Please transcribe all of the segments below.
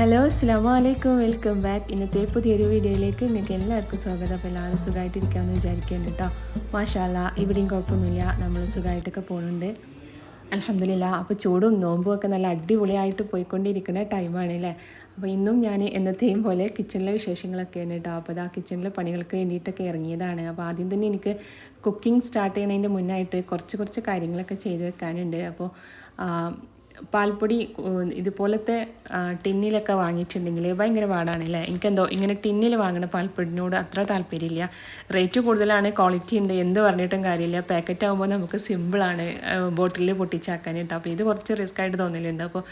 Hello അസ്സാം വലൈക്കും welcome back ഇന്നത്തെ പുതിയൊരു വീഡിയോയിലേക്ക് നിങ്ങൾക്ക് എല്ലാവർക്കും സ്വാഗതം. അപ്പോൾ എല്ലാവരും സുഖമായിട്ടിരിക്കാമെന്ന് വിചാരിക്കുന്നു കേട്ടോ. മാഷാല്ല ഇവിടെയും കുഴപ്പമൊന്നുമില്ല. നമ്മൾ സുഖമായിട്ടൊക്കെ പോകുന്നുണ്ട് അലഹമില്ല അപ്പോൾ ചൂടും നോമ്പും ഒക്കെ നല്ല അടിപൊളിയായിട്ട് പോയിക്കൊണ്ടിരിക്കുന്ന ടൈമാണ് അല്ലേ? അപ്പോൾ ഇന്നും ഞാൻ എന്നത്തെയും പോലെ കിച്ചണിലെ വിശേഷങ്ങളൊക്കെയാണ് കേട്ടോ. അപ്പോൾ അത് ആ കിച്ചണിലെ പണികൾക്ക് വേണ്ടിയിട്ടൊക്കെ ഇറങ്ങിയതാണ്. അപ്പോൾ ആദ്യം തന്നെ എനിക്ക് കുക്കിംഗ് സ്റ്റാർട്ട് ചെയ്യണതിന്റെ മുന്നായിട്ട് കുറച്ച് കുറച്ച് കാര്യങ്ങളൊക്കെ ചെയ്ത് വെക്കാനുണ്ട്. അപ്പോൾ പാൽപ്പൊടി ഇതുപോലത്തെ ടിന്നിലൊക്കെ വാങ്ങിയിട്ടുണ്ടെങ്കിൽ ഭയങ്കര പാടാണല്ലേ? എനിക്കെന്തോ ഇങ്ങനെ ടിന്നിൽ വാങ്ങണ പാൽപ്പൊടിനോട് അത്ര താല്പര്യമില്ല. റേറ്റ് കൂടുതലാണ് ക്വാളിറ്റി ഉണ്ട് എന്ത് പറഞ്ഞിട്ടും കാര്യമില്ല. പാക്കറ്റ് ആകുമ്പോൾ നമുക്ക് സിമ്പിളാണ് ബോട്ടിലിൽ പൊട്ടിച്ചാക്കാൻ കേട്ടോ അപ്പോൾ ഇത് കുറച്ച് റിസ്ക് ആയിട്ട് തോന്നലുണ്ട്. അപ്പോൾ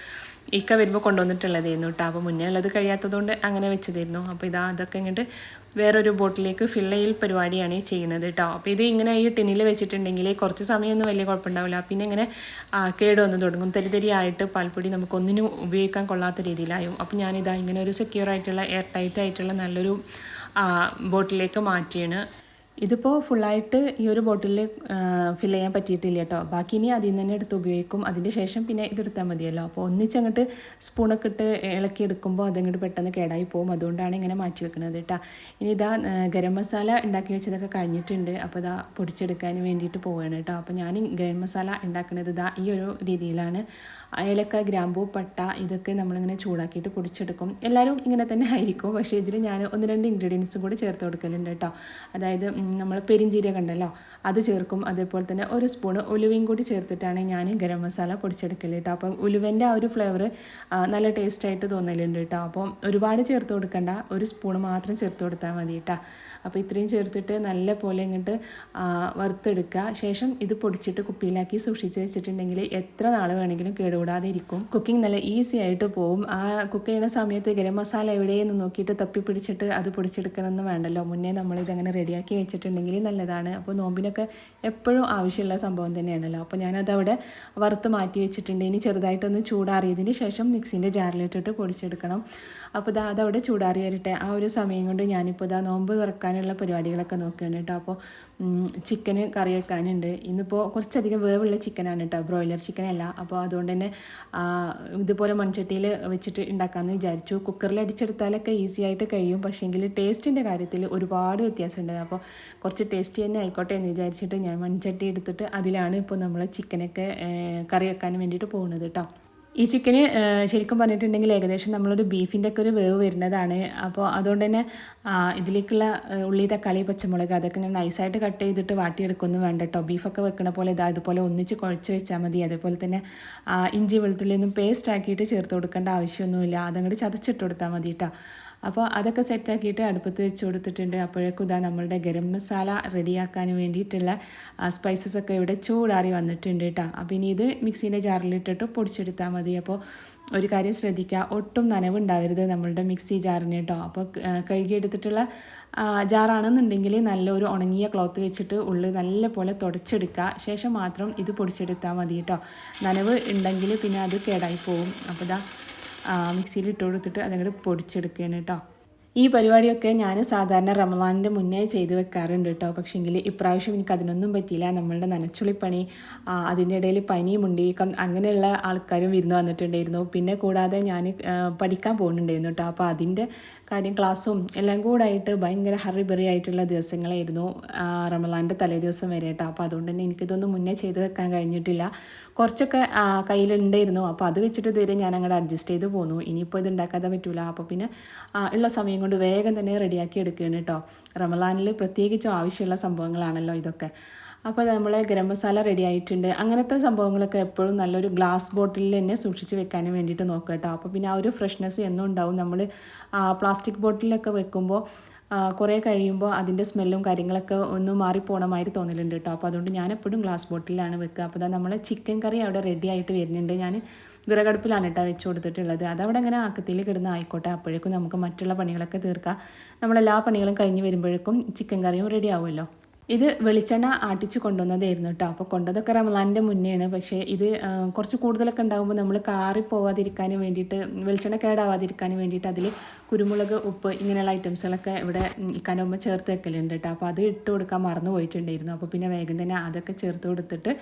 ഇക്ക വരുമ്പോൾ കൊണ്ടുവന്നിട്ടുള്ളതായിരുന്നു കേട്ടോ അപ്പോൾ മുന്നേ ഉള്ളത് കഴിയാത്തതുകൊണ്ട് അങ്ങനെ വെച്ചതായിരുന്നു. അപ്പോൾ ഇതാ അതൊക്കെ ഇങ്ങോട്ട് വേറൊരു ബോട്ടിലേക്ക് ഫിൽ ചെയ്യൽ പരിപാടിയാണ് ചെയ്യുന്നത് കേട്ടോ അപ്പോൾ ഇത് ഇങ്ങനെ ഈ ടിന്നിൽ വെച്ചിട്ടുണ്ടെങ്കിൽ കുറച്ച് സമയമൊന്നും വലിയ കുഴപ്പമുണ്ടാവില്ല. പിന്നെ ഇങ്ങനെ കേട് വന്ന് തുടങ്ങും. തെരി തരിയായിട്ട് പാൽപ്പൊടി നമുക്ക് ഒന്നിനും ഉപയോഗിക്കാൻ കൊള്ളാത്ത രീതിയിലായും. അപ്പോൾ ഞാനിതാ ഇങ്ങനെ ഒരു സെക്യൂർ ആയിട്ടുള്ള എയർ ടൈറ്റ് ആയിട്ടുള്ള നല്ലൊരു ബോട്ടിലേക്ക് മാറ്റിയാണ്. ഇതിപ്പോൾ ഫുള്ളായിട്ട് ഈ ഒരു ബോട്ടിലിൽ ഫിൽ ചെയ്യാൻ പറ്റിയിട്ടില്ല കേട്ടോ ബാക്കി ഇനി അതിൽ നിന്ന് തന്നെ എടുത്ത് ഉപയോഗിക്കും. അതിന്റെ ശേഷം പിന്നെ ഇതെടുത്താൽ മതിയല്ലോ. അപ്പോൾ ഒന്നിച്ചങ്ങോട്ട് സ്പൂണൊക്കെ ഇട്ട് ഇളക്കി എടുക്കുമ്പോൾ അതങ്ങോട്ട് പെട്ടെന്ന് കേടായി പോകും അതുകൊണ്ടാണ് ഇങ്ങനെ മാറ്റി വെക്കുന്നത് കേട്ടോ ഇനി ഇതാ ഗരം മസാല ഉണ്ടാക്കി വെച്ചതൊക്കെ കഴിഞ്ഞിട്ടുണ്ട്. അപ്പോൾ ഇതാ പൊടിച്ചെടുക്കാൻ വേണ്ടിയിട്ട് പോവുകയാണ് കേട്ടോ അപ്പോൾ ഞാൻ ഗരം മസാല ഉണ്ടാക്കുന്നത് ഇതാ ഈ ഒരു രീതിയിലാണ്. ഏലക്ക ഗ്രാമ്പൂ പട്ട ഇതൊക്കെ നമ്മളിങ്ങനെ ചൂടാക്കിയിട്ട് പൊടിച്ചെടുക്കും. എല്ലാവരും ഇങ്ങനെ തന്നെ ആയിരിക്കും. പക്ഷേ ഇതിൽ ഞാൻ ഒന്ന് രണ്ട് ഇൻഗ്രീഡിയൻസും കൂടി ചേർത്ത് കൊടുക്കലുണ്ട് കേട്ടോ. അതായത് നമ്മൾ പെരിഞ്ചീരകം ഉണ്ടല്ലോ അത് ചേർക്കും. അതേപോലെ തന്നെ ഒരു സ്പൂണ് ഉലുവയും കൂടി ചേർത്തിട്ടാണ് ഞാൻ ഗരം മസാല പൊടിച്ചെടുക്കൽ കേട്ടോ അപ്പം ഉലുവന്റെ ആ ഒരു ഫ്ലേവർ നല്ല ടേസ്റ്റായിട്ട് തോന്നലുണ്ട് കേട്ടോ അപ്പോൾ ഒരുപാട് ചേർത്ത് കൊടുക്കണ്ട. ഒരു സ്പൂണ് മാത്രം ചേർത്ത് കൊടുത്താൽ മതി കേട്ടോ അപ്പോൾ ഇത്രയും ചേർത്തിട്ട് നല്ല പോലെ ഇങ്ങോട്ട് വറുത്തെടുക്കുക ശേഷം ഇത് പൊടിച്ചിട്ട് കുപ്പിയിലാക്കി സൂക്ഷിച്ച് വെച്ചിട്ടുണ്ടെങ്കിൽ എത്ര നാൾ വേണമെങ്കിലും കേടുകൂടാതെ ഇരിക്കും കുക്കിംഗ് നല്ല ഈസി ആയിട്ട് പോകും ആ കുക്ക് ചെയ്യുന്ന സമയത്ത് ഗരം മസാല എവിടെയെന്ന് നോക്കിയിട്ട് തപ്പി പിടിച്ചിട്ട് അത് പൊടിച്ചെടുക്കണമെന്ന് വേണ്ടല്ലോ. മുന്നേ നമ്മളിതങ്ങനെ റെഡിയാക്കി വെച്ചിട്ടുണ്ടെങ്കിൽ നല്ലതാണ്. അപ്പോൾ നോമ്പിനൊക്കെ എപ്പോഴും ആവശ്യമുള്ള സംഭവം തന്നെയാണല്ലോ. അപ്പോൾ ഞാനത് അവിടെ വറുത്ത് മാറ്റി വെച്ചിട്ടുണ്ട്. ഇനി ചെറുതായിട്ടൊന്ന് ചൂടാറിയതിന് ശേഷം മിക്സിന്റെ ജാറിലിട്ടിട്ട് പൊടിച്ചെടുക്കണം. അപ്പോൾ ഇതാ അതവിടെ ചൂടാറി വരട്ടെ. ആ ഒരു സമയം കൊണ്ട് ഞാനിപ്പോൾ ഇതാ നോമ്പ് തുറക്കാനുള്ള പരിപാടികളൊക്കെ നോക്കുകയാണ് കേട്ടോ. അപ്പോൾ ചിക്കന് കറി വെക്കാനുണ്ട്. ഇന്നിപ്പോൾ കുറച്ചധികം വേവുള്ള ചിക്കനാണ് കേട്ടോ. ബ്രോയിലർ ചിക്കനല്ല. അപ്പോൾ അതുകൊണ്ട് തന്നെ ഇതുപോലെ മൺചട്ടിയിൽ വെച്ചിട്ട് ഉണ്ടാക്കാമെന്ന് വിചാരിച്ചു. കുക്കറിൽ അടിച്ചെടുത്താലൊക്കെ ഈസി ആയിട്ട് കഴിയും. പക്ഷേങ്കിൽ ടേസ്റ്റിന്റെ കാര്യത്തിൽ ഒരുപാട് വ്യത്യാസമുണ്ട്. അപ്പോൾ കുറച്ച് ടേസ്റ്റി തന്നെ ആയിക്കോട്ടെ എന്ന് വിചാരിച്ചിട്ട് ഞാൻ മൺചട്ടി എടുത്തിട്ട് അതിലാണ് ഇപ്പോൾ നമ്മൾ ചിക്കനൊക്കെ കറി വെക്കാൻ വേണ്ടിയിട്ട് പോകുന്നത് കേട്ടോ ഈ ചിക്കന് ശരിക്കും പറഞ്ഞിട്ടുണ്ടെങ്കിൽ ഏകദേശം നമ്മളൊരു ബീഫിന്റെ ഒക്കെ ഒരു വേവ് വരുന്നതാണ്. അപ്പോൾ അതുകൊണ്ട് തന്നെ ഇതിലേക്കുള്ള ഉള്ളി തക്കാളി പച്ചമുളക് അതൊക്കെ ഞാൻ നൈസായിട്ട് കട്ട് ചെയ്തിട്ട് വാട്ടിയെടുക്കൊന്നും വേണ്ട കേട്ടോ ബീഫൊക്കെ വെക്കണ പോലെ ഇതാ ഇതുപോലെ ഒന്നിച്ച് കുഴച്ച് വെച്ചാൽ മതി. അതേപോലെ തന്നെ ഇഞ്ചി വെളുത്തുള്ളി ഒന്നും പേസ്റ്റ് ആക്കിയിട്ട് ചേർത്ത് കൊടുക്കേണ്ട ആവശ്യമൊന്നുമില്ല. അതങ്ങോട്ട് ചതച്ചിട്ട് കൊടുത്താൽ മതി കേട്ടോ അപ്പോൾ അതൊക്കെ സെറ്റാക്കിയിട്ട് അടുപ്പത്ത് വെച്ച് കൊടുത്തിട്ടുണ്ട്. അപ്പോഴേക്കും ഇതാ നമ്മളുടെ ഗരം മസാല റെഡിയാക്കാൻ വേണ്ടിയിട്ടുള്ള സ്പൈസസ് ഒക്കെ ഇവിടെ ചൂടാറി വന്നിട്ടുണ്ട് കേട്ടോ അപ്പോൾ ഇനി ഇത് മിക്സീന്റെ ജാറിലിട്ടിട്ട് പൊടിച്ചെടുത്താൽ മതി. അപ്പോൾ ഒരു കാര്യം ശ്രദ്ധിക്കുക ഒട്ടും നനവുണ്ടാവരുത് നമ്മളുടെ മിക്സി ജാറിന് കേട്ടോ അപ്പോൾ കഴുകിയെടുത്തിട്ടുള്ള ജാറാണെന്നുണ്ടെങ്കിൽ നല്ല ഒരു ഉണങ്ങിയ ക്ലോത്ത് വെച്ചിട്ട് ഉള്ളിൽ നല്ല പോലെ തുടച്ചെടുക്കുക. ശേഷം മാത്രം ഇത് പൊടിച്ചെടുത്താൽ മതി കേട്ടോ നനവ് ഉണ്ടെങ്കിൽ പിന്നെ അത് കേടായി പോകും അപ്പോൾ ഇതാ മിക്സിയിൽ ഇട്ട് കൊടുത്തിട്ട് അതങ്ങോട്ട് പൊടിച്ചെടുക്കുകയാണ് കേട്ടോ. ഈ പരിപാടിയൊക്കെ ഞാൻ സാധാരണ റമദാനിന്റെ മുന്നേ ചെയ്തു വെക്കാറുണ്ട് കേട്ടോ പക്ഷേങ്കിൽ ഇപ്രാവശ്യം എനിക്ക് അതിനൊന്നും പറ്റിയില്ല. നമ്മളുടെ നനച്ചുളിപ്പണി അതിന്റെ ഇടയിൽ പനി മുണ്ടിവീക്കം അങ്ങനെയുള്ള ആൾക്കാരും വിരുന്ന് വന്നിട്ടുണ്ടായിരുന്നു. പിന്നെ കൂടാതെ ഞാൻ പഠിക്കാൻ പോകുന്നുണ്ടായിരുന്നു കേട്ടോ അപ്പോൾ അതിന്റെ കാര്യം ക്ലാസ്സും എല്ലാം കൂടായിട്ട് ഭയങ്കര ഹറിബറി ആയിട്ടുള്ള ദിവസങ്ങളായിരുന്നു റമദാന്റെ തലേ ദിവസം വരെ കേട്ടോ അപ്പോൾ അതുകൊണ്ട് തന്നെ എനിക്കിതൊന്നും മുന്നേ ചെയ്ത് വെക്കാൻ കഴിഞ്ഞിട്ടില്ല. കുറച്ചൊക്കെ കയ്യിലുണ്ടായിരുന്നു. അപ്പോൾ അത് വെച്ചിട്ട് ഇതുവരെ ഞാൻ അങ്ങോട്ട് അഡ്ജസ്റ്റ് ചെയ്ത് പോന്നു. ഇനിയിപ്പോൾ ഇത് ഉണ്ടാക്കാതെ പറ്റില്ല അപ്പോൾ പിന്നെ ഉള്ള സമയം കൊണ്ട് വേഗം തന്നെ റെഡിയാക്കി എടുക്കുകയാണ് കേട്ടോ റമലാനിൽ പ്രത്യേകിച്ചും ആവശ്യമുള്ള സംഭവങ്ങളാണല്ലോ ഇതൊക്കെ. അപ്പോൾ നമ്മൾ ഗരം മസാല റെഡി ആയിട്ടുണ്ട്. അങ്ങനത്തെ സംഭവങ്ങളൊക്കെ എപ്പോഴും നല്ലൊരു ഗ്ലാസ് ബോട്ടിലിൽ തന്നെ സൂക്ഷിച്ച് വെക്കാനും വേണ്ടിയിട്ട് നോക്കുക കേട്ടോ അപ്പോൾ പിന്നെ ആ ഒരു ഫ്രഷ്നെസ് എന്നും ഉണ്ടാവും. നമ്മൾ പ്ലാസ്റ്റിക് ബോട്ടിലൊക്കെ വെക്കുമ്പോൾ കുറേ കഴിയുമ്പോൾ അതിന്റെ സ്മെല്ലും കാര്യങ്ങളൊക്കെ ഒന്ന് മാറിപ്പോണമാതിരി തോന്നലുണ്ട് കേട്ടോ അപ്പോൾ അതുകൊണ്ട് ഞാൻ എപ്പോഴും ഗ്ലാസ് ബോട്ടിലാണ് വെക്കുക. അപ്പോൾ നമ്മൾ ചിക്കൻ കറി അവിടെ റെഡി ആയിട്ട് വരുന്നുണ്ട്. ഞാൻ വിറകടുപ്പിലാണ് കേട്ടോ വെച്ച് കൊടുത്തിട്ടുള്ളത് അതവിടെ അങ്ങനെ ആക്കത്തിൽ കിടന്ന് ആയിക്കോട്ടെ അപ്പോഴേക്കും നമുക്ക് മറ്റുള്ള പണികളൊക്കെ തീർക്കാം. നമ്മളെല്ലാ പണികളും കഴിഞ്ഞ് വരുമ്പോഴേക്കും ചിക്കൻ കറിയും റെഡി ആവുമല്ലോ. ഇത് വെളിച്ചെണ്ണ ആട്ടിച്ച് കൊണ്ടുവന്നതായിരുന്നു കേട്ടോ അപ്പോൾ കൊണ്ടതൊക്കെ റമലാന്റെ മുന്നെയാണ്. പക്ഷേ ഇത് കുറച്ച് കൂടുതലൊക്കെ ഉണ്ടാകുമ്പോൾ നമ്മൾ കാറി പോവാതിരിക്കാൻ വേണ്ടിയിട്ട് വെളിച്ചെണ്ണ കേടാവാതിരിക്കാൻ വേണ്ടിയിട്ട് അതിൽ കുരുമുളക് ഉപ്പ് ഇങ്ങനെയുള്ള ഐറ്റംസുകളൊക്കെ ഇവിടെ ഇക്കാനുമ്പോൾ ചേർത്ത് വെക്കലുണ്ട് കേട്ടോ അപ്പോൾ അത് ഇട്ട് കൊടുക്കാൻ മറന്നു പോയിട്ടുണ്ടായിരുന്നു. അപ്പോൾ പിന്നെ വേഗം തന്നെ അതൊക്കെ ചേർത്ത് കൊടുത്തിട്ട്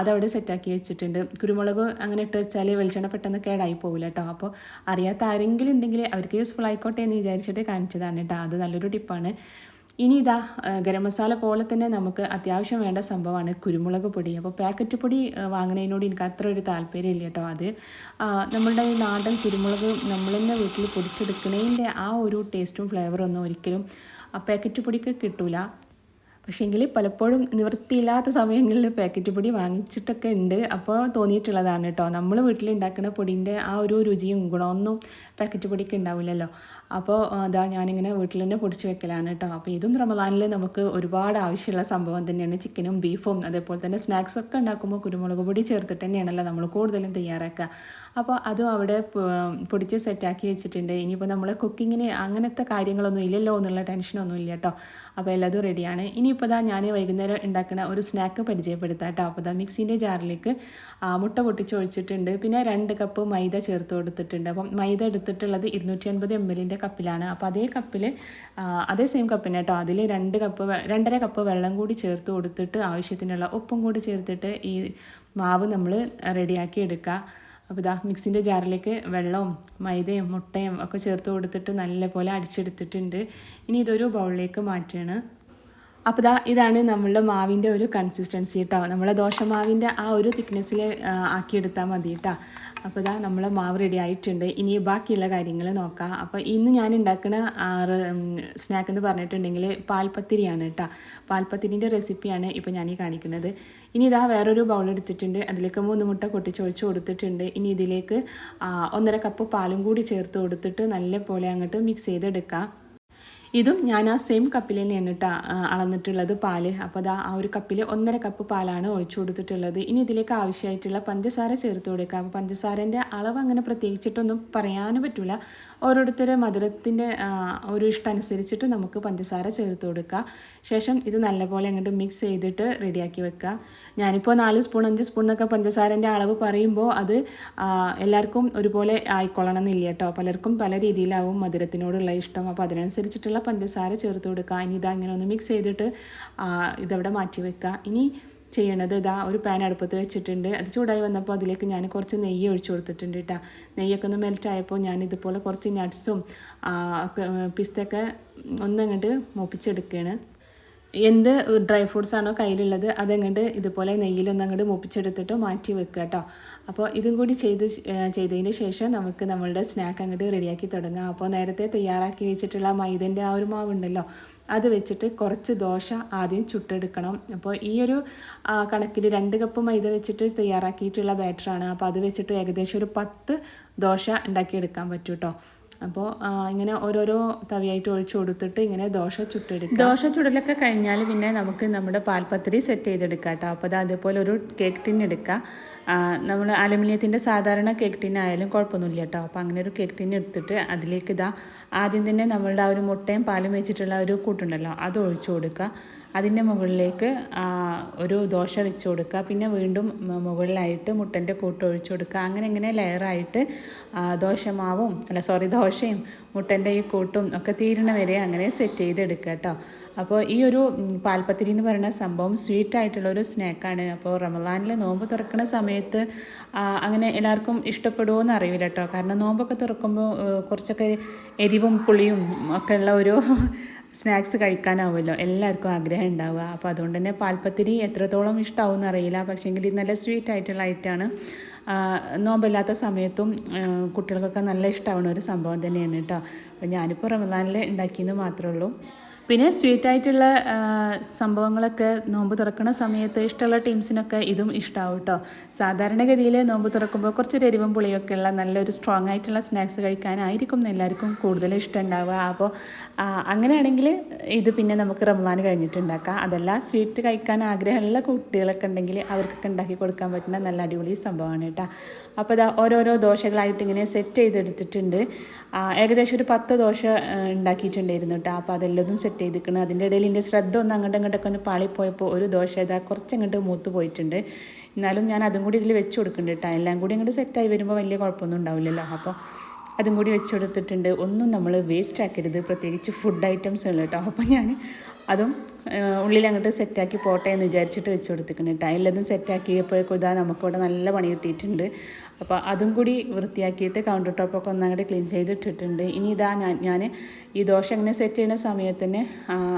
അതവിടെ സെറ്റാക്കി വെച്ചിട്ടുണ്ട്. കുരുമുളക് അങ്ങനെ ഇട്ട് വെച്ചാൽ വെളിച്ചെണ്ണ പെട്ടെന്ന് കേടായി പോകില്ല കേട്ടോ അപ്പോൾ അറിയാത്ത ആരെങ്കിലും ഉണ്ടെങ്കിൽ അവർക്ക് യൂസ്ഫുൾ ആയിക്കോട്ടെ എന്ന് വിചാരിച്ചിട്ട് കാണിച്ചതാണ് കേട്ടോ അത് നല്ലൊരു ടിപ്പാണ്. ഇനി ഇതാ ഗരം മസാല പോലെ തന്നെ നമുക്ക് അത്യാവശ്യം വേണ്ട സംഭവമാണ് കുരുമുളക് പൊടി. അപ്പോൾ പാക്കറ്റ് പൊടി വാങ്ങുന്നതിനോട് എനിക്ക് അത്ര ഒരു താല്പര്യമില്ല കേട്ടോ അത്. നമ്മളുടെ ഈ നാടൻ കുരുമുളക് നമ്മൾ തന്നെ വീട്ടിൽ പൊടിച്ചെടുക്കുന്നതിന്റെ ആ ഒരു ടേസ്റ്റും ഫ്ലേവറും ഒന്നും ഒരിക്കലും പാക്കറ്റ് പൊടിക്ക് കിട്ടൂല. പക്ഷേങ്കിൽ പലപ്പോഴും നിവൃത്തിയില്ലാത്ത സമയങ്ങളിൽ പാക്കറ്റ് പൊടി വാങ്ങിച്ചിട്ടൊക്കെ ഉണ്ട്. അപ്പോൾ തോന്നിയിട്ടുള്ളതാണ് കേട്ടോ. നമ്മൾ വീട്ടിലുണ്ടാക്കുന്ന പൊടിന്റെ ആ ഒരു രുചിയും ഗുണമൊന്നും പാക്കറ്റ് പൊടിക്ക് ഉണ്ടാവില്ലല്ലോ. അപ്പോൾ അതാ ഞാനിങ്ങനെ വീട്ടിൽ തന്നെ പൊടിച്ച് വെക്കലാണ് കേട്ടോ. അപ്പോൾ ഇതും റമദാനിൽ നമുക്ക് ഒരുപാട് ആവശ്യമുള്ള സംഭവം തന്നെയാണ്. ചിക്കനും ബീഫും അതേപോലെ തന്നെ സ്നാക്സ് ഒക്കെ ഉണ്ടാക്കുമ്പോൾ കുരുമുളക് പൊടി ചേർത്തിട്ട് തന്നെയാണല്ലോ നമ്മൾ കൂടുതലും തയ്യാറാക്കുക. അപ്പോൾ അതും അവിടെ പൊടിച്ച് സെറ്റാക്കി വെച്ചിട്ടുണ്ട്. ഇനിയിപ്പോൾ നമ്മൾ കുക്കിങ്ങിന് അങ്ങനത്തെ കാര്യങ്ങളൊന്നും ഇല്ലല്ലോ എന്നുള്ള ടെൻഷനൊന്നും ഇല്ല കേട്ടോ. അപ്പോൾ എല്ലാതും റെഡിയാണ് ഇനിയിപ്പോൾ ഞാൻ വൈകുന്നേരം ഉണ്ടാക്കുന്ന ഒരു സ്നാക്ക് പരിചയപ്പെടുത്താം കേട്ടോ. അപ്പോൾ മിക്സിന്റെ ജാറിലേക്ക് മുട്ട പൊട്ടിച്ച് ഒഴിച്ചിട്ടുണ്ട് പിന്നെ രണ്ട് കപ്പ് മൈദ ചേർത്ത് കൊടുത്തിട്ടുണ്ട്. അപ്പം മൈദ എടുത്തിട്ടുള്ളത് ഇരുന്നൂറ്റി അൻപത് എം എല്ലിന്റെ കപ്പിലാണ് അപ്പോൾ അതേ കപ്പിൽ അതേ സെയിം കപ്പിന് കേട്ടോ. അതിൽ രണ്ട് കപ്പ് രണ്ടര കപ്പ് വെള്ളം കൂടി ചേർത്ത് കൊടുത്തിട്ട് ആവശ്യത്തിനുള്ള ഉപ്പും കൂടി ചേർത്തിട്ട് ഈ മാവ് നമ്മൾ റെഡിയാക്കി എടുക്കുക. അപ്പോൾ ഇതാ മിക്സിന്റെ ജാറിലേക്ക് വെള്ളവും മൈദയും മുട്ടയും ഒക്കെ ചേർത്ത് കൊടുത്തിട്ട് നല്ലപോലെ അടിച്ചെടുത്തിട്ടുണ്ട്. ഇനി ഇതൊരു ബൗളിലേക്ക് മാറ്റുകയാണ്. അപ്പോൾ ഇതാ ഇതാണ് നമ്മളുടെ മാവിന്റെ ഒരു കൺസിസ്റ്റൻസി കേട്ടോ നമ്മളെ ദോശമാവിന്റെ ആ ഒരു തിക്നെസ്സിൽ ആക്കിയെടുത്താൽ മതി കേട്ടോ അപ്പോൾ ഇതാ നമ്മളെ മാവ് റെഡി ആയിട്ടുണ്ട്. ഇനി ബാക്കിയുള്ള കാര്യങ്ങൾ നോക്കാം. അപ്പോൾ ഇന്ന് ഞാൻ ഉണ്ടാക്കുന്ന ആറ് സ്നാക്ക് എന്ന് പറഞ്ഞിട്ടുണ്ടെങ്കിൽ പാൽപ്പത്തിരിയാണ് കേട്ടോ. പാൽപ്പത്തിരിന്റെ റെസിപ്പിയാണ് ഇപ്പോൾ ഞാൻ ഈ കാണിക്കുന്നത്. ഇനി ഇതാ വേറൊരു ബൗൾ എടുത്തിട്ടുണ്ട്. അതിലേക്ക് മൂന്ന് മുട്ട പൊട്ടിച്ചൊഴിച്ച് കൊടുത്തിട്ടുണ്ട്. ഇനി ഇതിലേക്ക് ഒന്നര കപ്പ് പാലും കൂടി ചേർത്ത് കൊടുത്തിട്ട് നല്ല പോലെ അങ്ങോട്ട് മിക്സ് ചെയ്തെടുക്കാം. ഇതും ഞാൻ ആ സെയിം കപ്പിൽ തന്നെയാണ് കേട്ടോ അളന്നിട്ടുള്ളത് പാൽ. അപ്പോൾ അതാ ആ ഒരു കപ്പിൽ ഒന്നര കപ്പ് പാലാണ് ഒഴിച്ചു കൊടുത്തിട്ടുള്ളത്. ഇനി ഇതിലേക്ക് ആവശ്യമായിട്ടുള്ള പഞ്ചസാര ചേർത്ത് കൊടുക്കുക അപ്പോൾ പഞ്ചസാരന്റെ അളവ് അങ്ങനെ പ്രത്യേകിച്ചിട്ടൊന്നും പറയാനും പറ്റില്ല ഓരോരുത്തരുടെ മധുരത്തിന്റെ ഒരു ഇഷ്ടം അനുസരിച്ചിട്ട് നമുക്ക് പഞ്ചസാര ചേർത്ത് കൊടുക്കുക ശേഷം ഇത് നല്ലപോലെ അങ്ങോട്ട് മിക്സ് ചെയ്തിട്ട് റെഡിയാക്കി വെക്കുക ഞാനിപ്പോൾ നാല് സ്പൂൺ അഞ്ച് സ്പൂൺ എന്നൊക്കെ പഞ്ചസാരന്റെ അളവ് പറയുമ്പോൾ അത് എല്ലാവർക്കും ഒരുപോലെ ആയിക്കൊള്ളണം എന്നില്ല കേട്ടോ. പലർക്കും പല രീതിയിലാവും മധുരത്തിനോടുള്ള ഇഷ്ടം. അപ്പോൾ അതിനനുസരിച്ചിട്ടുള്ള പഞ്ചസാര ചേർത്ത് കൊടുക്കുക ഇനി ഇതാ ഇങ്ങനെ ഒന്ന് മിക്സ് ചെയ്തിട്ട് ഇതവിടെ മാറ്റി വെക്കുക ഇനി ചെയ്യണത്. ഇതാ ഒരു പാൻ അടുപ്പത്ത് വെച്ചിട്ടുണ്ട്. അത് ചൂടായി വന്നപ്പോൾ അതിലേക്ക് ഞാൻ കുറച്ച് നെയ്യ് ഒഴിച്ചു കൊടുത്തിട്ടുണ്ട് കേട്ടോ നെയ്യൊക്കെ ഒന്ന് മെൽറ്റായപ്പോൾ ഞാൻ ഇതുപോലെ കുറച്ച് നട്ട്സും പിസ്തൊക്കെ ഒന്നങ്ങോട്ട് മുപ്പിച്ചെടുക്കുകയാണ് എന്ത് ഡ്രൈ ഫ്രൂട്ട്സ് ആണോ കയ്യിലുള്ളത് അതങ്ങോട്ട് ഇതുപോലെ നെയ്യിലൊന്നും അങ്ങോട്ട് മൂപ്പിച്ചെടുത്തിട്ട് മാറ്റി വെക്കുക കേട്ടോ അപ്പോൾ ഇതും കൂടി ചെയ്ത് ചെയ്തതിന് ശേഷം നമുക്ക് നമ്മളുടെ സ്നാക്ക് അങ്ങോട്ട് റെഡിയാക്കി തുടങ്ങാം. അപ്പോൾ നേരത്തെ തയ്യാറാക്കി വെച്ചിട്ടുള്ള മൈദന്റെ ആ ഒരു മാവുണ്ടല്ലോ അത് വെച്ചിട്ട് കുറച്ച് ദോശ ആദ്യം ചുട്ടെടുക്കണം. അപ്പോൾ ഈ ഒരു കണക്കിൽ രണ്ട് കപ്പ് മൈദ വെച്ചിട്ട് തയ്യാറാക്കിയിട്ടുള്ള ബാറ്ററാണ് അപ്പോൾ അത് വെച്ചിട്ട് ഏകദേശം ഒരു പത്ത് ദോശ ഉണ്ടാക്കിയെടുക്കാൻ പറ്റും കേട്ടോ അപ്പോൾ ഇങ്ങനെ ഓരോരോ തവിയായിട്ട് ഒഴിച്ചു കൊടുത്തിട്ട് ഇങ്ങനെ ദോശ ചുട്ടെടുക്കുക ദോശ ചുടലൊക്കെ കഴിഞ്ഞാൽ പിന്നെ നമുക്ക് നമ്മുടെ പാൽപ്പത്തിരി സെറ്റ് ചെയ്തെടുക്കാം കേട്ടോ. അപ്പോൾ അത് അതേപോലെ ഒരു കേക്ക് ടിൻ എടുക്കുക നമ്മൾ അലുമിനിയത്തിന്റെ സാധാരണ കേക്ക് ടിൻ ആയാലും കുഴപ്പമൊന്നുമില്ല കേട്ടോ. അപ്പോൾ അങ്ങനെ ഒരു കേക്ക് ടിൻ എടുത്തിട്ട് അതിലേക്ക് ഇതാ ആദ്യം തന്നെ നമ്മളുടെ ആ ഒരു മുട്ടയും പാലും വെച്ചിട്ടുള്ള ഒരു കൂട്ടുണ്ടല്ലോ അത് ഒഴിച്ചു കൊടുക്കുക അതിന്റെ മുകളിലേക്ക് ഒരു ദോശ വെച്ച് കൊടുക്കുക. പിന്നെ വീണ്ടും മുകളിലായിട്ട് മുട്ടന്റെ കൂട്ട് ഒഴിച്ചു കൊടുക്കുക. അങ്ങനെ ഇങ്ങനെ ലെയറായിട്ട് ദോശമാവും അല്ല സോറി ദോശയും മുട്ടന്റെ ഈ കൂട്ടും ഒക്കെ തീരണ വരെ അങ്ങനെ സെറ്റ് ചെയ്തെടുക്കുക കേട്ടോ. അപ്പോൾ ഈ ഒരു പാൽപ്പത്തിരി എന്ന് പറയുന്ന സംഭവം സ്വീറ്റ് ആയിട്ടുള്ള ഒരു സ്നാക്കാണ്. അപ്പോൾ റമദാനിൽ നോമ്പ് തുറക്കുന്ന സമയത്ത് അങ്ങനെ എല്ലാവർക്കും ഇഷ്ടപ്പെടുമോ എന്ന് അറിയില്ല കേട്ടോ. കാരണം നോമ്പൊക്കെ തുറക്കുമ്പോൾ കുറച്ചൊക്കെ എരിവും പുളിയും ഒക്കെ ഉള്ള ഒരു സ്നാക്സ് കഴിക്കാനാവുമല്ലോ. എല്ലാവർക്കും ആഗ്രഹം ഉണ്ടാവുക. അപ്പോൾ അതുകൊണ്ട് തന്നെ പാൽപ്പത്തിരി എത്രത്തോളം ഇഷ്ടമാവും എന്നറിയില്ല പക്ഷേങ്കിൽ ഇത് നല്ല സ്വീറ്റ് ആയിട്ടുള്ള ഐറ്റമാണ് നോമ്പില്ലാത്ത സമയത്തും കുട്ടികൾക്കൊക്കെ നല്ല ഇഷ്ടമാവുന്ന ഒരു സംഭവം തന്നെയാണ് കേട്ടോ. അപ്പോൾ ഞാനിപ്പോൾ റമദാനിൽ ഉണ്ടാക്കിയെന്ന് മാത്രമേ ഉള്ളൂ. പിന്നെ സ്വീറ്റ് ആയിട്ടുള്ള സംഭവങ്ങളൊക്കെ നോമ്പ് തുറക്കുന്ന സമയത്ത് ഇഷ്ടമുള്ള ടീംസിനൊക്കെ ഇതും ഇഷ്ടമാവും കേട്ടോ സാധാരണഗതിയിൽ നോമ്പ് തുറക്കുമ്പോൾ കുറച്ചൊരു എരിവും പുളിയൊക്കെ ഉള്ള നല്ലൊരു സ്ട്രോങ് ആയിട്ടുള്ള സ്നാക്സ് കഴിക്കാനായിരിക്കും എല്ലാവർക്കും കൂടുതൽ ഇഷ്ടം ഉണ്ടാവുക. അപ്പോൾ അങ്ങനെയാണെങ്കിൽ ഇത് പിന്നെ നമുക്ക് റംസാൻ കഴിഞ്ഞിട്ടുണ്ടാക്കാം. അതല്ല സ്വീറ്റ് കഴിക്കാൻ ആഗ്രഹമുള്ള കുട്ടികളൊക്കെ ഉണ്ടെങ്കിൽ അവർക്കൊക്കെ ഉണ്ടാക്കി കൊടുക്കാൻ പറ്റുന്ന നല്ല അടിപൊളി സംഭവമാണ് കേട്ടോ അപ്പോൾ ഇതാ ഓരോരോ ദോശകളായിട്ട് ഇങ്ങനെ സെറ്റ് ചെയ്തെടുത്തിട്ടുണ്ട്. ഏകദേശം ഒരു പത്ത് ദോശ ഉണ്ടാക്കിയിട്ടുണ്ടായിരുന്നു കേട്ടോ അപ്പോൾ അതെല്ലതും സെറ്റ് ചെയ്തിരിക്കണം അതിന്റെ ഇടയിൽ എന്റെ ശ്രദ്ധ ഒന്ന് അങ്ങോട്ടും ഇങ്ങോട്ടൊക്കെ ഒന്ന് പാളിപ്പോയപ്പോൾ ഒരു ദോശ ഇതാ കുറച്ചങ്ങോട്ട് മൂത്ത് പോയിട്ടുണ്ട്. എന്നാലും ഞാൻ അതും കൂടി ഇതിൽ വെച്ച് കൊടുക്കുന്നുണ്ട് കേട്ടോ എല്ലാം കൂടി അങ്ങോട്ട് സെറ്റായി വരുമ്പോൾ വലിയ കുഴപ്പമൊന്നും ഉണ്ടാവില്ലല്ലോ. അപ്പോൾ അതും കൂടി വെച്ച് കൊടുത്തിട്ടുണ്ട്. ഒന്നും നമ്മൾ വേസ്റ്റ് ആക്കരുത്. പ്രത്യേകിച്ച് ഫുഡ് ഐറ്റംസ് ഉള്ളു കേട്ടോ അപ്പോൾ ഞാൻ അതും ഉള്ളിൽ അങ്ങോട്ട് സെറ്റാക്കി പോട്ടെ എന്ന് വിചാരിച്ചിട്ട് വെച്ച് കൊടുത്തിട്ടുണ്ട് കേട്ടോ എല്ലാതും സെറ്റാക്കിയപ്പോഴേക്കും ഇതാ നമുക്കിവിടെ നല്ല പണി കിട്ടിയിട്ടുണ്ട്. അപ്പോൾ അതും കൂടി വൃത്തിയാക്കിയിട്ട് കൗണ്ടർ ടോപ്പൊക്കെ ഒന്നങ്ങോട്ട് ക്ലീൻ ചെയ്തിട്ടിട്ടുണ്ട്. ഇനി ഇതാ ഞാൻ ഞാൻ ഈ ദോശ അങ്ങനെ സെറ്റ് ചെയ്യുന്ന സമയത്ത് തന്നെ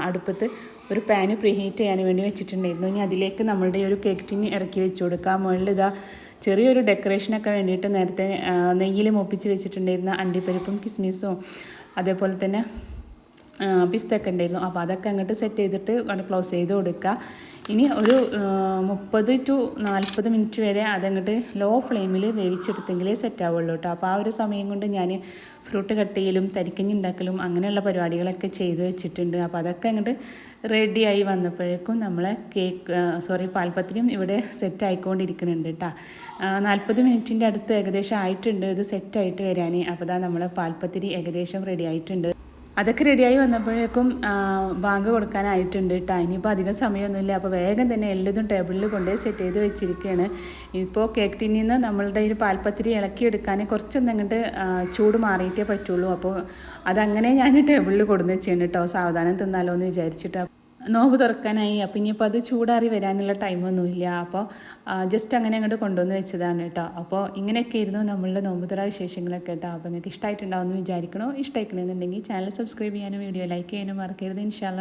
അടുപ്പത്ത് ഒരു പാന് പ്രീഹീറ്റ് ചെയ്യാൻ വേണ്ടി വെച്ചിട്ടുണ്ടായിരുന്നു. ഇനി അതിലേക്ക് നമ്മളുടെ ഒരു കേക്ക് ടിൻ ഇറക്കി വെച്ച് കൊടുക്കാം. മുകളിൽ ഇതാ ചെറിയൊരു ഡെക്കറേഷനൊക്കെ വേണ്ടിയിട്ട് നേരത്തെ നെയ്യിൽ മുപ്പിച്ച് വെച്ചിട്ടുണ്ടായിരുന്ന അണ്ടിപ്പരിപ്പും കിസ്മിസും അതേപോലെ തന്നെ പിസ്തൊക്കെ ഉണ്ടായിരുന്നു. അപ്പോൾ അതൊക്കെ അങ്ങോട്ട് സെറ്റ് ചെയ്തിട്ട് അവിടെ ക്ലോസ് ചെയ്ത് കൊടുക്കുക ഇനി ഒരു മുപ്പത് ടു നാൽപ്പത് മിനിറ്റ് വരെ അതങ്ങോട്ട് ലോ ഫ്ലെയിമിൽ വേവിച്ചെടുത്തെങ്കിലേ സെറ്റ് ആവുള്ളൂ കേട്ടോ അപ്പോൾ ആ ഒരു സമയം കൊണ്ട് ഞാൻ ഫ്രൂട്ട് കട്ട് ചെയ്യലും തരിക്കഞ്ഞി ഉണ്ടാക്കലും അങ്ങനെയുള്ള പരിപാടികളൊക്കെ ചെയ്ത് വെച്ചിട്ടുണ്ട്. അപ്പോൾ അതൊക്കെ അങ്ങോട്ട് റെഡിയായി വന്നപ്പോഴേക്കും നമ്മളെ കേക്ക് സോറി പാൽപ്പത്തിരിയും ഇവിടെ സെറ്റ് ആയിക്കൊണ്ടിരിക്കുന്നുണ്ട് കേട്ടോ നാൽപ്പത് മിനിറ്റിന്റെ അടുത്ത് ഏകദേശം ആയിട്ടുണ്ട്. ഇത് സെറ്റായിട്ട് വരാൻ അപ്പോൾ ഇതാ നമ്മളെ പാൽപ്പത്തിരി ഏകദേശം റെഡി ആയിട്ടുണ്ട്. അതൊക്കെ റെഡിയായി വന്നപ്പോഴേക്കും ബാങ്ക് കൊടുക്കാനായിട്ടുണ്ട് കേട്ടോ ഇനിയിപ്പോൾ അധികം സമയമൊന്നുമില്ല. അപ്പോൾ വേഗം തന്നെ എല്ലതും ടേബിളിൽ കൊണ്ടുപോയി സെറ്റ് ചെയ്ത് വെച്ചിരിക്കുകയാണ് ഇപ്പോൾ കേക്ക് ടിന്നിൽ നിന്ന് നമ്മളുടെ ഒരു പാൽപ്പത്തിരി ഇളക്കിയെടുക്കാൻ കുറച്ചൊന്നും അങ്ങോട്ട് ചൂട് മാറിയിട്ടേ പറ്റുള്ളൂ. അപ്പോൾ അതങ്ങനെ ഞാൻ ടേബിളിൽ കൊടുന്ന് വെച്ചാണ് കേട്ടോ സാവധാനം തിന്നാലോ എന്ന് വിചാരിച്ചിട്ട്. നോമ്പ് തുറക്കാനായി. അപ്പം ഇനിയിപ്പോൾ അത് ചൂടാറി വരാനുള്ള ടൈമൊന്നുമില്ല. അപ്പോൾ ജസ്റ്റ് അങ്ങനെ അങ്ങോട്ട് കൊണ്ടുവന്ന് വെച്ചതാണ് കേട്ടോ. അപ്പോൾ ഇങ്ങനെയൊക്കെ ആയിരുന്നു നമ്മളുടെ നോമ്പ് തുറ വിശേഷങ്ങളൊക്കെ കേട്ടോ. അപ്പോൾ നിങ്ങൾക്ക് ഇഷ്ടമായിട്ടുണ്ടാവുമെന്ന് വിചാരിക്കണോ? ഇഷ്ടമായിക്കണമെന്നുണ്ടെങ്കിൽ ചാനൽ സബ്സ്ക്രൈബ് ചെയ്യാനും വീഡിയോ ലൈക്ക് ചെയ്യാനും മറക്കരുത്. ഇൻഷാല്ല